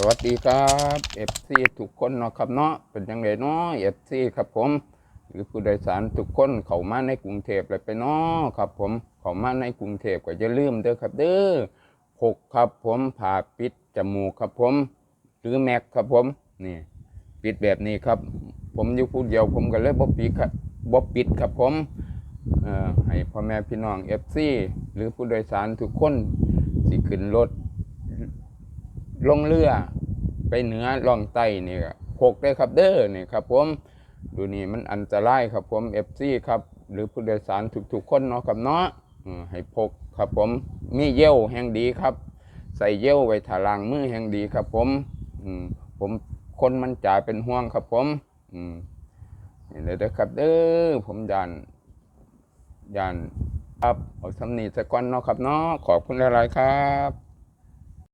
สวัสดีครับเอฟซีทุกคนเนาะครับเนาะเป็นยังไงเนาะเอฟซีครับผม หรือผู้โดยสารทุกคนเข้ามาในกรุงเทพเลยไปเนาะครับผมเข้ามาในกรุงเทพก็อย่าลืมเด้อครับเด้อพกครับผมผ่าปิดจมูกครับผม หรือแม็กครับผมนี่ปิดแบบนี้ครับ ผมอยู่ผู้เดียวผมก็เลยบ่ปิดครับบ่ปิดครับผมเอ่อให้พ่อแม่พี่น้องเอฟซีหรือผู้โดยสารทุกคนสิขึ้นรถลงเรือ ไปเหนือล่องใต้นี่ก็พกได้ครับเด้อนี่ครับผมดูนี่มันอันตรายครับผมเอฟซีครับ หรือผู้โดยสารทุกๆคนเนาะครับเนาะให้พกครับผมมีเยี่ยวแห่งดีครับ ใส่เยี่ยวไว้ถารางมือแห่งดีครับผมอืผมคนมันจ่ายเป็นห่วงครับผมอืมนี่เลยเด้อครับเด้อผมยานยานครับเอาสำนีสะก้อนเนาะครับเนาะขอบคุณหลายๆครับ